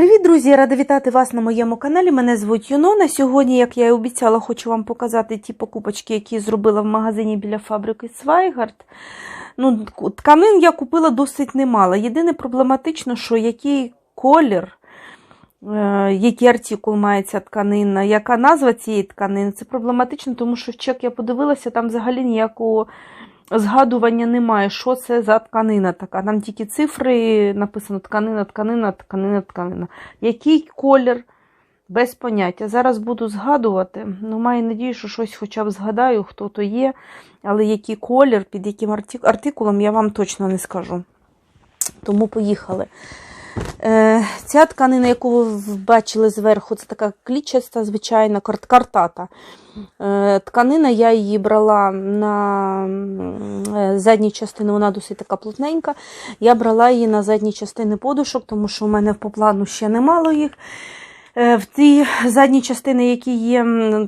Привіт, друзі! Рада вітати вас на моєму каналі. Мене звуть Юнона. Сьогодні, як я і обіцяла, хочу вам показати ті покупочки, які зробила в магазині біля фабрики Свайгард. Ну, тканин я купила досить немало. Єдине проблематично, що який колір, е, який артикул має ця тканина, яка назва цієї тканини, це проблематично, тому що в чек я подивилася, там взагалі ніякого згадування немає, що це за тканина така. Там тільки цифри написано тканина, тканина, тканина, тканина. Який колір? Без поняття. Зараз буду згадувати. Ну, маю надію, що щось хоча б згадаю, хто то є. Але який колір, під яким артикулом, я вам точно не скажу. Тому поїхали. Е, ця тканина, яку ви бачили зверху, це така клітчаста, звичайна картата. Е, тканина, я її брала на е, задній частини, вона досить така плотненька. Я брала її на задній частини подушок, тому що у мене по плану ще немало їх. В ті задні частини, які є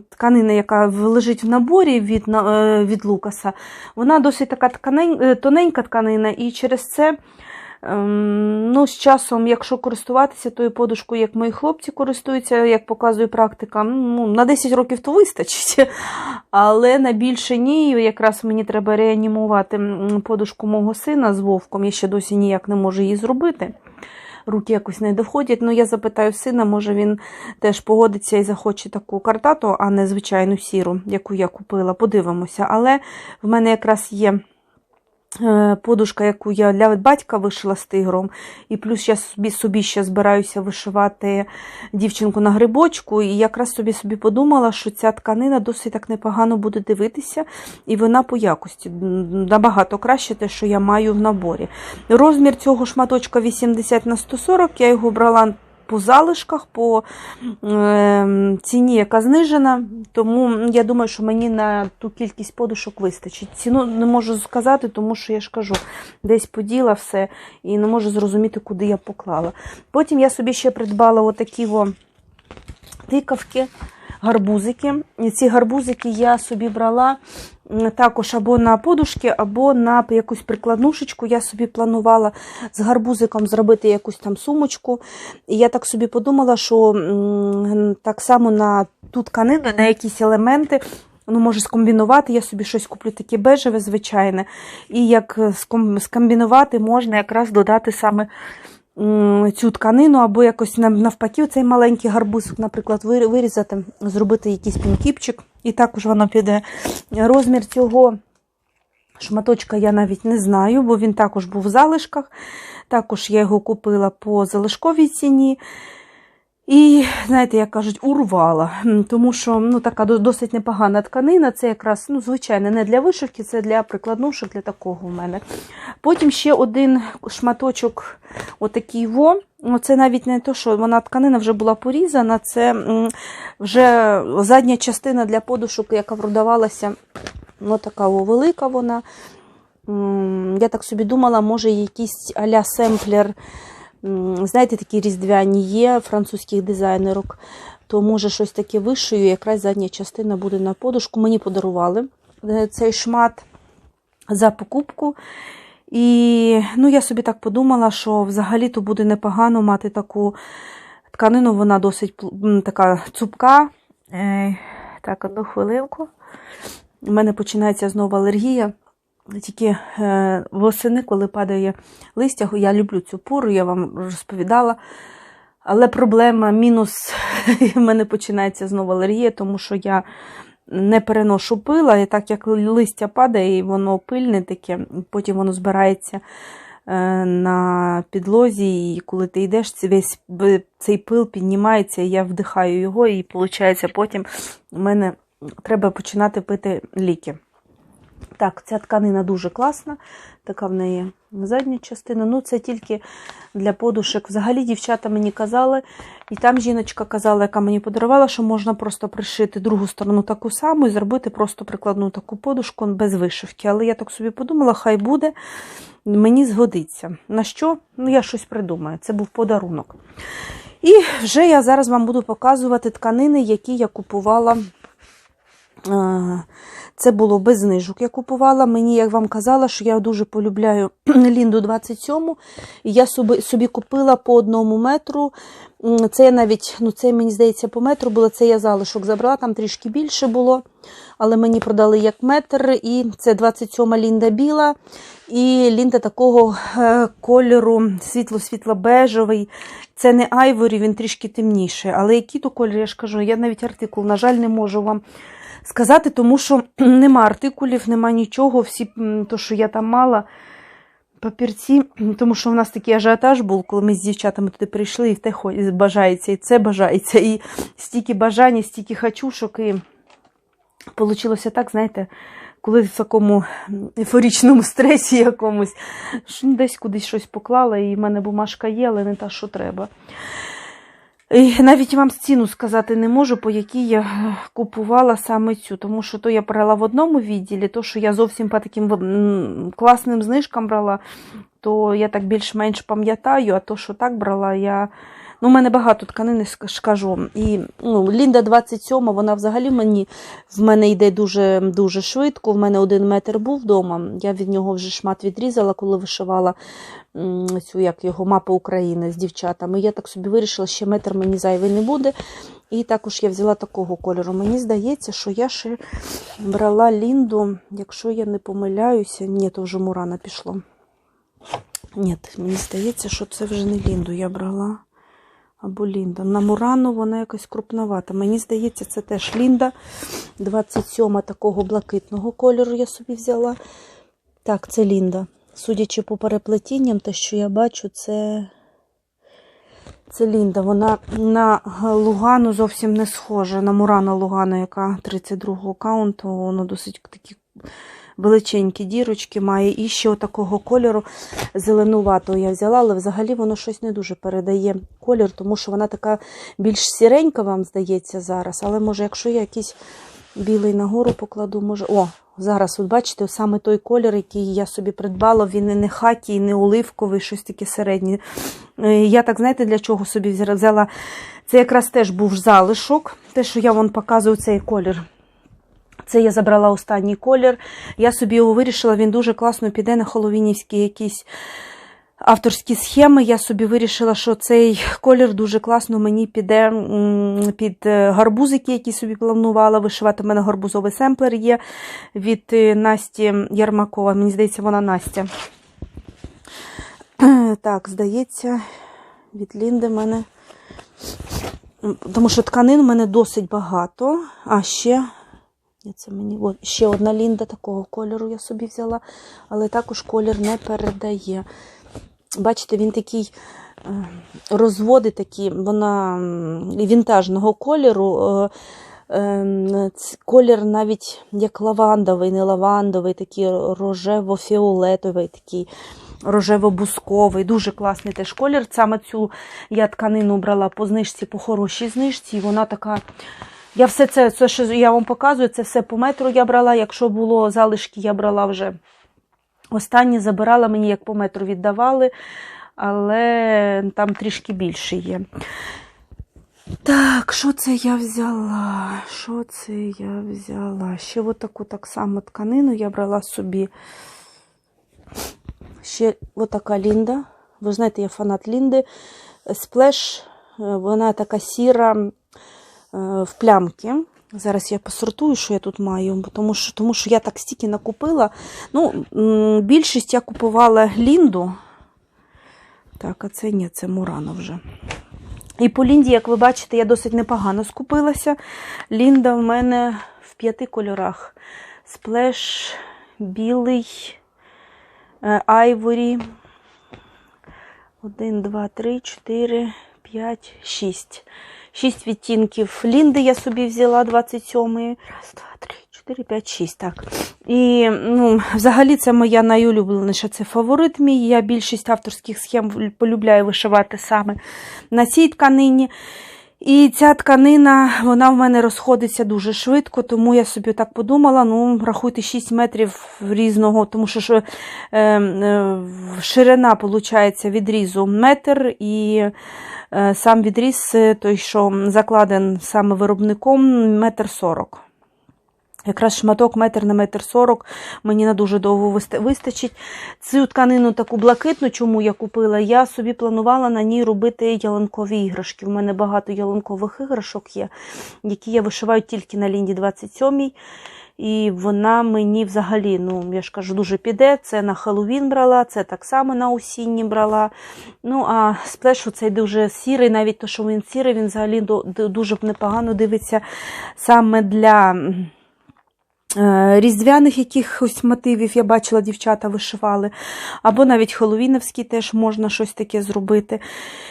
тканина, яка лежить в наборі від, від Лукаса, вона досить така тканень, тоненька тканина, і через це ну, з часом, якщо користуватися тою подушкою, як мої хлопці користуються, як показує практика, ну, на 10 років то вистачить, але на більше ні. Якраз мені треба реанімувати подушку мого сина з вовком. Я ще досі ніяк не можу її зробити. Руки якось не доходять. Ну, я запитаю сина, може він теж погодиться і захоче таку картату, а не звичайну сіру, яку я купила. Подивимося. Але в мене якраз є подушка, яку я для батька вишила з тигром. І плюс я собі, собі ще збираюся вишивати дівчинку на грибочку. І якраз собі собі подумала, що ця тканина досить так непогано буде дивитися, і вона по якості набагато краще те, що я маю в наборі. Розмір цього шматочка 80 на 140, я його брала по залишках, по е, ціні, яка знижена. Тому я думаю, що мені на ту кількість подушок вистачить. Ціну не можу сказати, тому що я ж кажу, десь поділа все і не можу зрозуміти, куди я поклала. Потім я собі ще придбала отакі тикавки, гарбузики. Ці гарбузики я собі брала також або на подушки, або на якусь прикладнушечку. Я собі планувала з гарбузиком зробити якусь там сумочку. І я так собі подумала, що так само на ту тканину, на якісь елементи. Ну, може, скомбінувати, я собі щось куплю таке бежеве, звичайне. І як скомбінувати, можна якраз додати саме цю тканину, або якось навпаки, цей маленький гарбуз, наприклад, вирізати, зробити якийсь пінкіпчик, і також воно піде. Розмір цього шматочка я навіть не знаю, бо він також був в залишках. Також я його купила по залишковій ціні. І, знаєте, як кажуть, урвала, тому що ну, така досить непогана тканина. Це якраз, ну, звичайно, не для вишивки, це для прикладнушок, для такого в мене. Потім ще один шматочок, отакий во. Ну, Це навіть не те, що вона тканина вже була порізана, це вже задня частина для подушок, яка продавалася. Ну, така о, велика вона. Я так собі думала, може, якийсь а-ля семплер. Знаєте, такі різдвяні є французьких дизайнерок, то може щось таке вишию, якраз задня частина буде на подушку. Мені подарували е, цей шмат за покупку. І ну, я собі так подумала, що взагалі-то буде непогано мати таку тканину, вона досить така цупка. Е, Так, одну хвилинку. У мене починається знову алергія. Тільки е, восени, коли падає листя, я люблю цю пору, я вам розповідала. Але проблема мінус в мене починається знову алергія, тому що я не переношу пила, і так як листя падає, і воно пильне таке, потім воно збирається е, на підлозі, і коли ти йдеш, весь цей пил піднімається, і я вдихаю його, і виходить, потім у мене треба починати пити ліки. Так, ця тканина дуже класна, така в неї задня частина. Ну, це тільки для подушок. Взагалі, дівчата мені казали, і там жіночка казала, яка мені подарувала, що можна просто пришити другу сторону таку саму і зробити просто прикладну таку подушку без вишивки. Але я так собі подумала, хай буде, мені згодиться. На що? Ну, я щось придумаю. Це був подарунок. І вже я зараз вам буду показувати тканини, які я купувала Це було без знижок. Я купувала. Мені, як вам казала, що я дуже полюбляю Лінду 27. І я собі, собі купила по одному метру. Це навіть, ну це мені здається, по метру було. Це я залишок забрала, там трішки більше було. Але мені продали як метр. І це 27 лінда біла. І лінда такого е, кольору, світло-світло-бежевий. Це не айворі, він трішки темніший. Але який то колір, я ж кажу, я навіть артикул, на жаль, не можу вам сказати, тому що нема артикулів, нема нічого. Всі, то, що я там мала, папірці, тому що в нас такий ажіотаж був, коли ми з дівчатами туди прийшли, і те бажається, і це бажається. І стільки бажань, і стільки хачушок, і вийшло так, знаєте. Коли в такому ейфорічному стресі якомусь, що десь кудись щось поклала, і в мене бумажка є, але не та, що треба. І навіть вам ціну сказати не можу, по якій я е, купувала саме цю, тому що то я брала в одному відділі, то, що я зовсім по таким класним знижкам брала, то я так більш-менш пам'ятаю, а то, що так брала, я. Ну, у мене багато тканини ск- ж кажу. І ну, Лінда 27, вона взагалі мені в мене йде дуже дуже швидко. В мене один метр був вдома. Я від нього вже шмат відрізала, коли вишивала цю як його мапу України з дівчатами. Я так собі вирішила, що метр мені зайвий не буде. І також я взяла такого кольору. Мені здається, що я ще брала Лінду, якщо я не помиляюся, ні, то вже Мурана пішло. Ні, мені здається, що це вже не Лінду я брала. Або Лінда. На Мурану вона якась крупновата. Мені здається, це теж Лінда. 27 такого блакитного кольору я собі взяла. Так, це Лінда. Судячи по переплетінням, те, що я бачу, це. Це Лінда. Вона на Лугану зовсім не схожа. На Мурана Лугану, яка 32-го каунту, воно досить такі величенькі дірочки має. І ще такого кольору зеленуватого я взяла, але взагалі воно щось не дуже передає колір, тому що вона така більш сіренька, вам здається, зараз. Але може, якщо я якийсь білий нагору покладу, може. О, зараз, от бачите, саме той колір, який я собі придбала, він і не хакі, і не оливковий, щось таке середнє. Е, Я так, знаєте, для чого собі взяла? Це якраз теж був залишок, те, що я вам показую цей колір. Це я забрала останній колір. Я собі його вирішила, він дуже класно піде на холовінівські якісь авторські схеми. Я собі вирішила, що цей колір дуже класно мені піде під е, гарбузики, які собі планувала вишивати. У мене гарбузовий семплер є від е, Насті Ярмакова. Мені здається, вона Настя. Так, здається, від Лінди в мене. Тому що тканин у мене досить багато. А ще Це мені от, ще одна лінда такого кольору я собі взяла, але також колір не передає. Бачите, він такий е, розводи такі, вона вінтажного кольору. е, е, ц- Колір навіть як лавандовий, не лавандовий, такий рожево-фіолетовий, такий рожево-бусковий. Дуже класний теж колір. Саме цю я тканину брала по знижці, по хорошій знижці, і вона така. Я все це, це, що я вам показую, це все по метру я брала. Якщо було залишки, я брала вже останні, забирала, мені як по метру віддавали, але там трішки більше є. Так, що це я взяла? Що це я взяла? Ще отаку так само тканину я брала собі. Ще отака Лінда. Ви знаєте, я фанат Лінди. Сплеш, е, вона така сіра в плямки. Зараз я посортую, що я тут маю, тому що, тому що я так стільки накупила. Ну, більшість я купувала Лінду. Так, а це ні, це Мурана вже. І по Лінді, як ви бачите, я досить непогано скупилася. Лінда в мене в п'яти кольорах: сплеш, білий, е, айворі. Один, два, три, чотири, п'ять, шість. Шість відтінків Лінди я собі взяла 27-ї. Раз, два, три, чотири, п'ять, шість. Так. І ну, взагалі це моя найулюбленіша, це фаворит мій. Я більшість авторських схем полюбляю вишивати саме на цій тканині. І ця тканина, вона в мене розходиться дуже швидко, тому я собі так подумала, ну, рахуйте 6 метрів різного, тому що що е, е, ширина, виходить, відрізу метр, і е, сам відріз, е, той, що закладен саме виробником, метр сорок. Якраз шматок метр на метр сорок мені на дуже довго вистачить. Цю тканину таку блакитну, чому я купила, я собі планувала на ній робити ялинкові іграшки. У мене багато ялинкових іграшок є, які я вишиваю тільки на лінії 27 і вона мені взагалі, ну я ж кажу, дуже піде. Це на Хеллоуін брала, це так само на осінні брала. Ну, а сплешу цей дуже сірий, навіть то, що він сірий, він взагалі дуже непогано дивиться саме для. Е, Різдвяних якихось мотивів я бачила, дівчата вишивали, або навіть Хеллоуіновський теж можна щось таке зробити.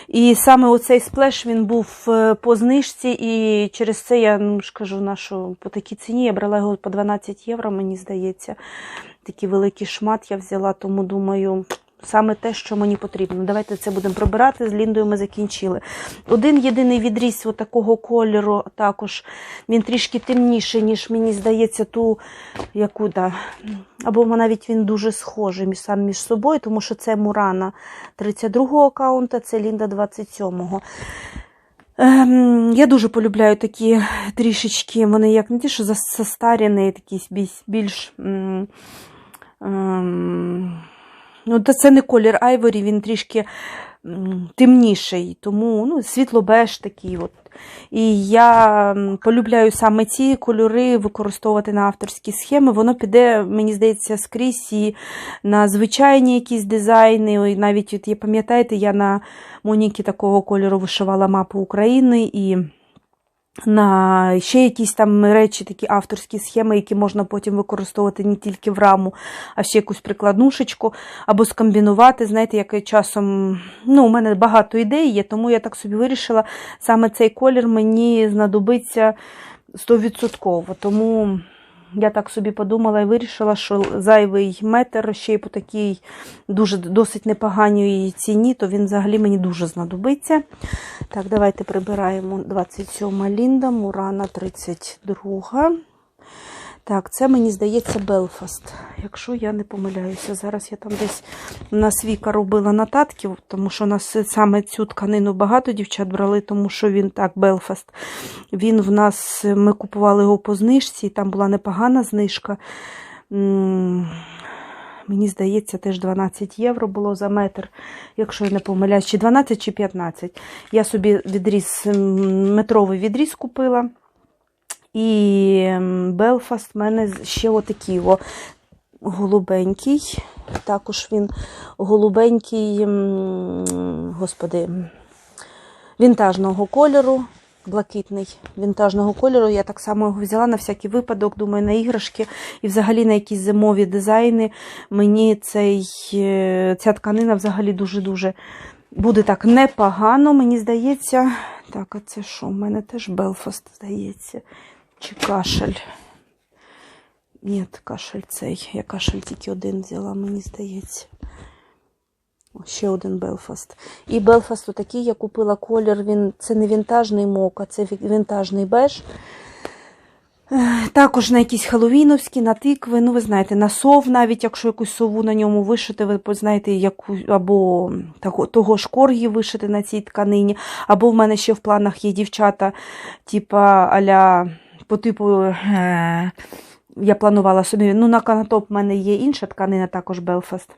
І саме оцей сплеш він був е, по знижці, і через це я ну, кажу, на по такій ціні я брала його по 12 євро, мені здається. Такий великий шмат я взяла, тому думаю. Саме те, що мені потрібно. Давайте це будемо прибирати. З Ліндою ми закінчили. Один єдиний відріз такого кольору, також він трішки темніший, ніж мені здається, ту, яку да. Або навіть він дуже схожий сам між собою, тому що це Мурана 32-го аккаунта, це Лінда 27-го. Ем, я дуже полюбляю такі трішечки, вони як не ті, що зас- застарені, такі більш. більш м, ем, ну, та це не колір Айворі, він трішки темніший, тому ну, світло-беж такий. От. І я полюбляю саме ці кольори використовувати на авторські схеми. Воно піде, мені здається, скрізь і на звичайні якісь дизайни. Ой, Навіть, от, пам'ятаєте, я на Моніки такого кольору вишивала мапу України і на ще якісь там речі, такі авторські схеми, які можна потім використовувати не тільки в раму, а ще якусь прикладнушечку, або скомбінувати. Знаєте, як часом ну, у мене багато ідей є, тому я так собі вирішила, саме цей колір мені знадобиться 100%. Тому я так собі подумала і вирішила, що зайвий метр ще й по такій дуже досить непоганій ціні, то він взагалі мені дуже знадобиться. Так, давайте прибираємо 27 Лінда, Мурана 32. Так, це мені здається Белфаст, якщо я не помиляюся. Зараз я там десь на Віка робила нотатки, тому що у нас саме цю тканину багато дівчат брали, тому що він так, Белфаст. Він в нас, ми купували його по знижці, там була непогана знижка. Мені здається, теж 12 євро було за метр, якщо я не помиляюсь, чи 12, чи 15. Я собі відріз, метровий відріз купила. І Белфаст в мене ще отакий о, голубенький. Також він голубенький, господи, вінтажного кольору. Блакитний вінтажного кольору. Я так само його взяла на всякий випадок, думаю, на іграшки і взагалі на якісь зимові дизайни. Мені цей, е, ця тканина взагалі дуже-дуже буде так непогано, мені здається. Так, а це що? У мене теж Белфаст, здається. Чи кашель? Ні, кашель цей. Я кашель тільки один взяла, мені здається. Ще один Белфаст. І Белфаст отакий я купила колір. Він, це не вінтажний мок, а це вінтажний беж. Також на якісь хеллоуіновські, на тикви, ну ви знаєте, на сов, навіть якщо якусь сову на ньому вишити, ви познаєте, яку, або того, того ж коргі вишити на цій тканині, або в мене ще в планах є дівчата, типа аля по типу. Е- я планувала собі. Ну, на канатоп в мене є інша тканина, також Белфаст.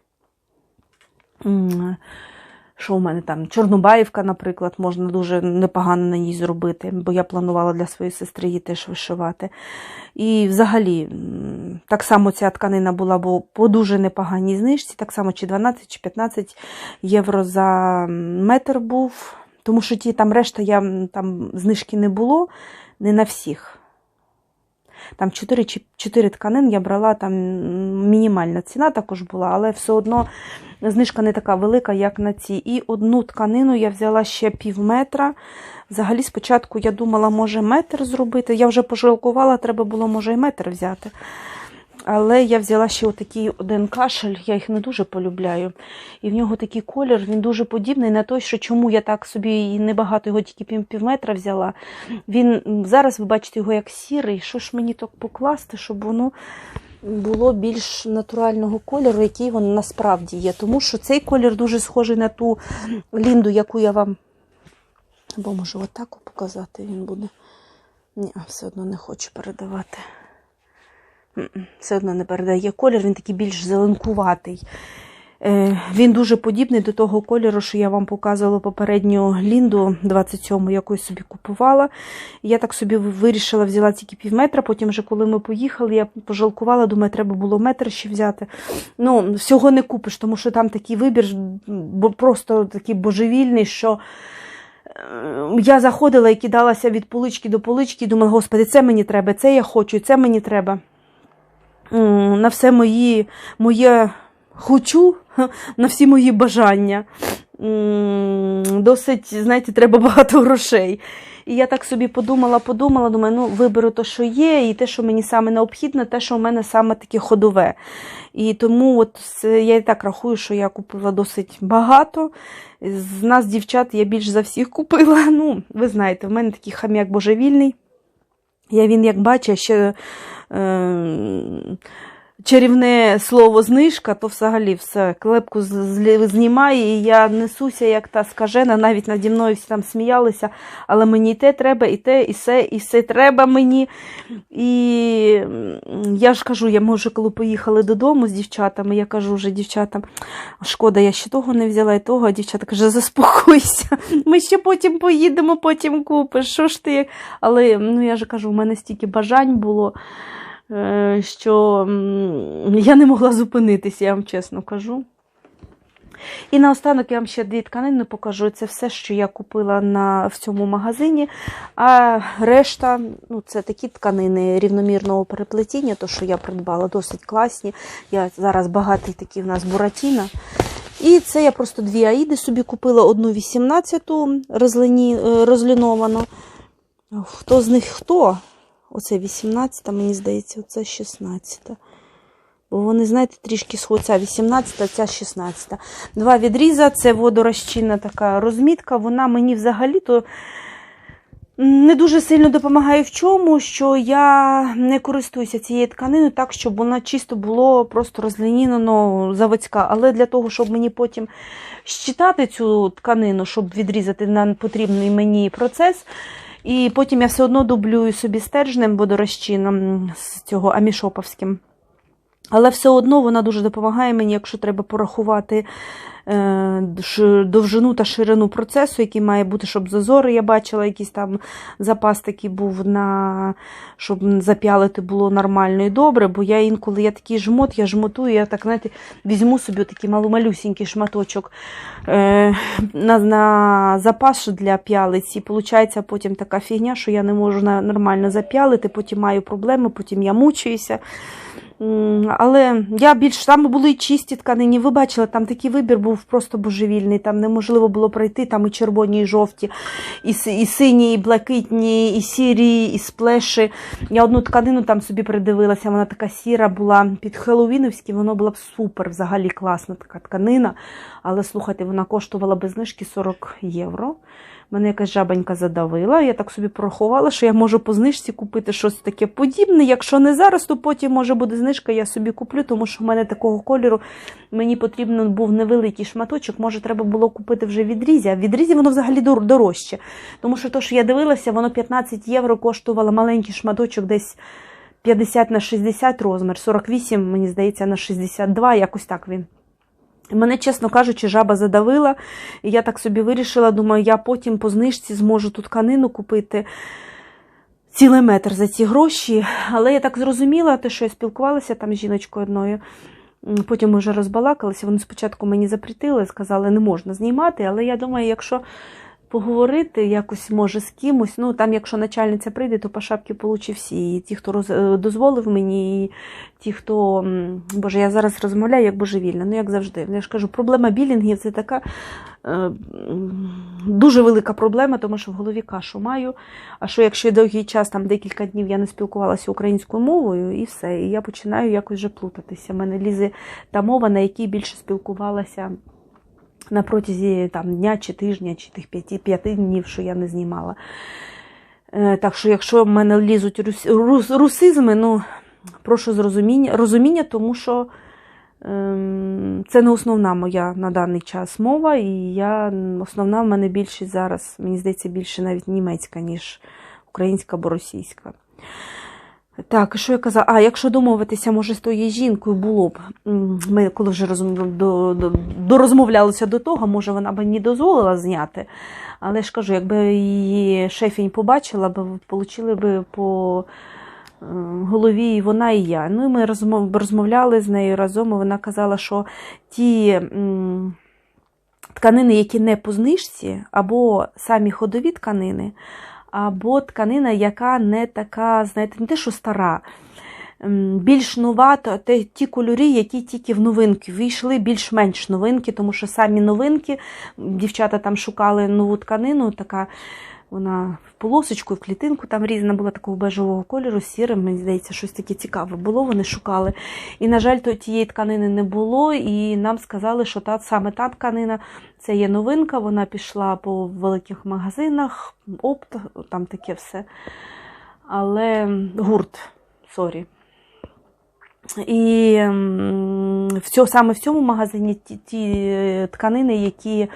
Що у мене там? Чорнобаївка, наприклад, можна дуже непогано на ній зробити, бо я планувала для своєї сестри її теж вишивати. І взагалі, так само ця тканина була бо по дуже непоганій знижці, так само чи 12, чи 15 євро за метр був. Тому що ті там решта я там знижки не було, не на всіх. Там 4, чи 4 тканин я брала, там мінімальна ціна також була, але все одно знижка не така велика, як на ці. І одну тканину я взяла ще пів метра. Взагалі, спочатку я думала, може метр зробити. Я вже пожалкувала, треба було, може, і метр взяти. Але я взяла ще отакий один кашель, я їх не дуже полюбляю. І в нього такий колір, він дуже подібний на той, що чому я так собі небагато його тільки пів метра взяла. Він зараз ви бачите його як сірий. Що ж мені так покласти, щоб воно було більш натурального кольору, який він насправді є. Тому що цей колір дуже схожий на ту лінду, яку я вам. Або можу отак показати він буде. Ні, все одно не хочу передавати. Все одно не передає колір, він такий більш зеленкуватий. Е, Він дуже подібний до того кольору, що я вам показувала попередню лінду 27-му, яку я собі купувала. Я так собі вирішила, взяла тільки пів метра. Потім, вже коли ми поїхали, я пожалкувала, думаю, треба було метр ще взяти. Ну, всього не купиш, тому що там такий вибір, просто такий божевільний, що. е, Я заходила і кидалася від полички до полички, і думала, господи, це мені треба, це я хочу, це мені треба. На все мої, моє хочу, на всі мої бажання. Досить, знаєте, треба багато грошей. І я так собі подумала, подумала, думаю, ну виберу те, що є, і те, що мені саме необхідне, те, що в мене саме таке ходове. І тому от я і так рахую, що я купила досить багато. З нас, дівчат, я більш за всіх купила. Ну, ви знаєте, в мене такий хам'як божевільний. Я він, як бачу, ще чарівне слово знижка, то взагалі все, клепку знімає, і я несуся, як та скажена, навіть наді мною всі там сміялися, але мені і те треба, і те, і все, і все треба мені. І я ж кажу, я може, коли поїхали додому з дівчатами, я кажу вже дівчатам, шкода, я ще того не взяла і того, а дівчата каже, заспокойся, ми ще потім поїдемо, потім купиш. Що ж ти? Але ну я ж кажу, у мене стільки бажань було, що я не могла зупинитися, я вам чесно кажу. І наостанок я вам ще дві тканини покажу. Це все, що я купила на, в цьому магазині. А решта, ну, це такі тканини рівномірного переплетіння, то, що я придбала, досить класні. Я зараз багатий такий в нас буратіна. І це я просто дві аїди собі купила, одну 18-ту розлині, е, розліновану. Хто з них хто? Оце 18-та, мені здається, оце 16-та. Бо вони, знаєте, трішки сходяться 18, ця 16. Два відріза, це водорозчинна така розмітка. Вона мені взагалі-то не дуже сильно допомагає в чому, що я не користуюся цією тканиною так, щоб вона чисто було просто розлінінено заводська. Але для того, щоб мені потім щитати цю тканину, щоб відрізати на потрібний мені процес. І потім я все одно дублюю собі стержнем водорозчином з цього амішоповським. Але все одно вона дуже допомагає мені, якщо треба порахувати е, довжину та ширину процесу, який має бути, щоб зазори, я бачила, якийсь там запас такий був на щоб зап'ялити було нормально і добре. Бо я інколи я такий жмот, я жмотую, я так знаєте, візьму собі такий малюсінький шматочок е, на, на запас для п'ялиці. І виходить потім така фігня, що я не можу нормально зап'ялити, потім маю проблеми, потім я мучуюся. Але я більш там були чисті тканини. Ви бачили, там такий вибір був просто божевільний. Там неможливо було пройти, там і червоні, і жовті, і, і сині, і блакитні, і сірі, і сплеші. Я одну тканину там собі придивилася, вона така сіра була під Хеллоуіновський, воно була б супер, взагалі класна така тканина. Але слухайте, вона коштувала без знижки 40 євро. Мене якась жабанька задавила. Я так собі порахувала, що я можу по знижці купити щось таке подібне. Якщо не зараз, то потім може буде знижка, я собі куплю, тому що в мене такого кольору мені потрібен був невеликий шматочок. Може, треба було купити вже відрізі. А в відрізі воно взагалі дорожче. Тому що то, що я дивилася, воно 15 євро коштувало маленький шматочок десь. 50 на 60 розмір, 48, мені здається, на 62, якось так він. Мене, чесно кажучи, жаба задавила. І я так собі вирішила, думаю, я потім по знижці зможу тут тканину купити цілий метр за ці гроші. Але я так зрозуміла, те, що я спілкувалася там з жіночкою одною. Потім ми вже розбалакалися. Вони спочатку мені запретили, сказали, не можна знімати. Але я думаю, якщо поговорити якось може з кимось, ну там, якщо начальниця прийде, то по шапці получить всі. І ті, хто роз... е, дозволив мені, і ті, хто. Боже, я зараз розмовляю як божевільна, ну як завжди. Я ж кажу, проблема білінгів це така е, дуже велика проблема, тому що в голові кашу маю. А що якщо довгий час, там декілька днів я не спілкувалася українською мовою, і все. І я починаю якось вже плутатися. У мене лізе та мова, на якій більше спілкувалася на протязі там, дня чи тижня, чи тих п'яти, п'яти днів, що я не знімала. Е, Так що, якщо в мене лізуть рус, рус, русизми, ну прошу з розуміння, розуміння, тому що ем, це не основна моя на даний час мова, і я основна в мене більшість зараз, мені здається, більше навіть німецька, ніж українська або російська. Так, що я казала? А, якщо домовитися, може, з тою жінкою було б. Ми коли вже розм... до, до, дорозмовлялися до того, може, вона б мені дозволила зняти. Але ж кажу, якби її шефінь побачила, б отримали б по е, голові і вона і я. Ну і ми розмов... розмовляли з нею разом, і вона казала, що ті. Тканини, які не по знижці, або самі ходові тканини, або тканина, яка не така, знаєте, не те, що стара, більш нова, то те, ті кольори, які тільки в новинки. Війшли, більш-менш новинки, тому що самі новинки, дівчата там шукали нову тканину, така вона в полосочку, в клітинку там різна була такого бежевого кольору, сірим, мені здається, щось таке цікаве було, вони шукали. І, на жаль, то тієї тканини не було, і нам сказали, що та саме та тканина це є новинка, вона пішла по великих магазинах, опт, там таке все. Але гурт, сорі. І м, в саме в цьому магазині ті, ті е, тканини, які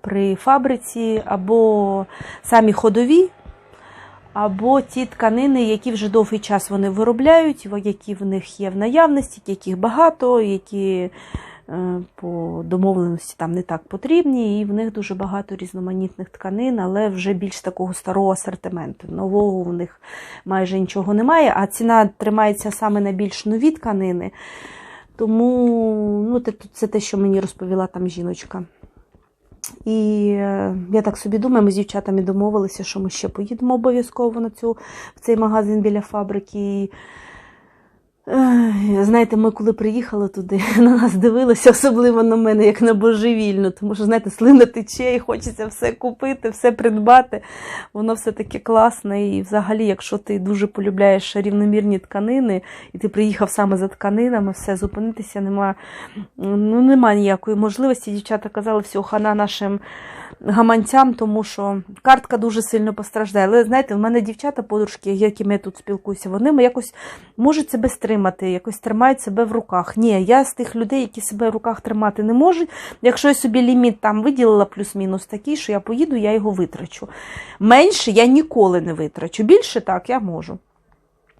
при фабриці, або самі ходові, або ті тканини, які вже довгий час вони виробляють, які в них є в наявності, яких багато, які е, по домовленості там не так потрібні, і в них дуже багато різноманітних тканин, але вже більш такого старого асортименту. Нового в них майже нічого немає, а ціна тримається саме на більш нові тканини. Тому ну, це, це те, що мені розповіла там жіночка. І е, я так собі думаю, ми з дівчатами домовилися, що ми ще поїдемо обов'язково на цю, в цей магазин біля фабрики. Знаєте, ми коли приїхали туди, на нас дивилися, особливо на мене, як на божевільну, тому що, знаєте, слина тече і хочеться все купити, все придбати. Воно все таке класне. І взагалі, якщо ти дуже полюбляєш рівномірні тканини, і ти приїхав саме за тканинами, все, зупинитися нема, ну, нема ніякої можливості. Дівчата казали, все, хана нашим гаманцям, тому що картка дуже сильно постраждає. Але знаєте, в мене дівчата, подружки, з якими я тут спілкуюся, вони якось можуть себе стримати, якось тримають себе в руках. Ні, я з тих людей, які себе в руках тримати не можуть. Якщо я собі ліміт там виділила плюс-мінус такий, що я поїду, я його витрачу. Менше я ніколи не витрачу. Більше так я можу.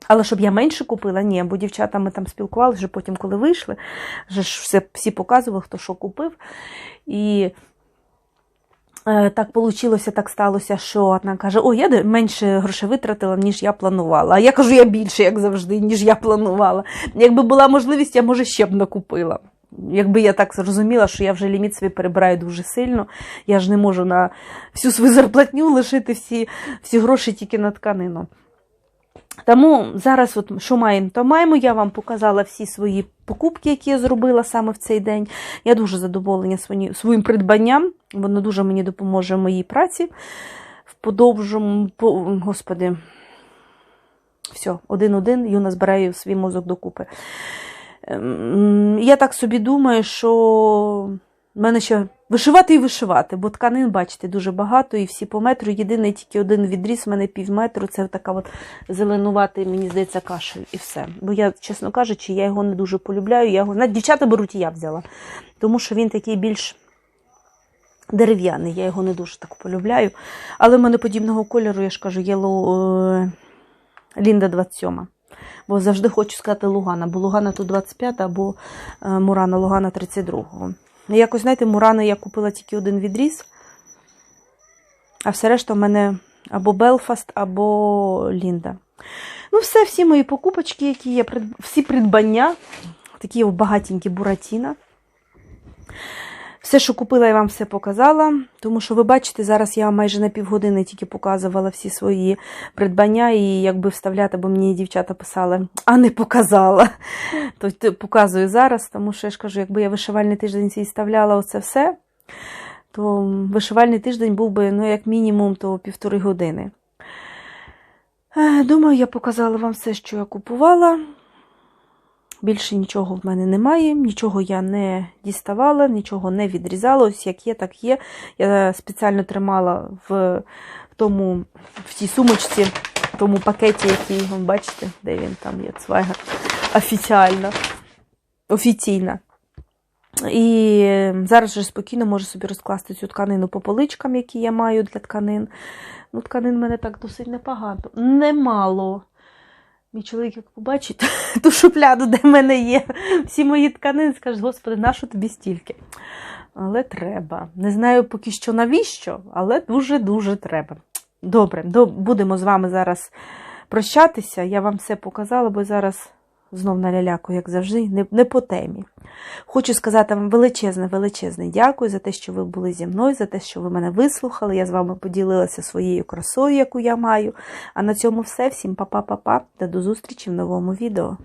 Але щоб я менше купила, ні, бо дівчата ми там спілкувалися, вже потім, коли вийшли, вже ж все, всі показували, хто що купив. І так вийшло, так сталося, що одна каже: О, я менше грошей витратила, ніж я планувала. А я кажу, я більше, як завжди, ніж я планувала. Якби була можливість, я може ще б накупила. Якби я так зрозуміла, що я вже ліміт свій перебираю дуже сильно, я ж не можу на всю свою зарплатню лишити всі, всі гроші тільки на тканину. Тому зараз, от, що маємо, то маємо. Я вам показала всі свої покупки, які я зробила саме в цей день. Я дуже задоволена свої- своїм придбанням. Воно дуже мені допоможе в моїй праці. В подовжому, по, господи, все, один-один, Юна збирає свій мозок докупи. Ем, Я так собі думаю, що в мене ще вишивати і вишивати, бо тканин, бачите, дуже багато, і всі по метру. Єдиний тільки один відріз, в мене пів метру, це така от зеленуватий, мені здається, кашель і все. Бо я, чесно кажучи, я його не дуже полюбляю. Я його... Навіть дівчата беруть, і я взяла. Тому що він такий більш дерев'яний, я його не дуже так полюбляю. Але в мене подібного кольору, я ж кажу, є Ло- е, Лінда 27. Бо завжди хочу сказати Лугана, бо Лугана тут 25, або е, Мурана Лугана 32-го. І Якось, знаєте, Мурани я купила тільки один відріз, а все решта в мене або Белфаст, або Лінда. Ну, все, всі мої покупочки, які є, всі придбання, такі багатенькі буратіна. Все, що купила, я вам все показала, тому що ви бачите, зараз я майже на півгодини тільки показувала всі свої придбання, і якби вставляти, бо мені дівчата писали, а не показала. То показую зараз, тому що я ж кажу, якби я вишивальний тиждень свій вставляла оце все, то вишивальний тиждень був би, ну, як мінімум, то півтори години. Е, Думаю, я показала вам все, що я купувала. Більше нічого в мене немає, нічого я не діставала, нічого не відрізала. Ось як є, так є. Я спеціально тримала в тому, в тій сумочці, в тому пакеті, який, бачите, де він там є, офіціально, офіційно. І зараз вже спокійно можу собі розкласти цю тканину по поличкам, які я маю для тканин. Ну, тканин мене так досить непогано. Немало. Мій чоловік, як побачить ту шупляду, де в мене є всі мої тканини, скаже, господи, нащо тобі стільки? Але треба. Не знаю поки що навіщо, але дуже-дуже треба. Добре, до- будемо з вами зараз прощатися. Я вам все показала, бо зараз знов наляляку, як завжди, не, не по темі. Хочу сказати вам величезне, величезне дякую за те, що ви були зі мною, за те, що ви мене вислухали. Я з вами поділилася своєю красою, яку я маю. А на цьому все. Всім па-па-па-па та до зустрічі в новому відео.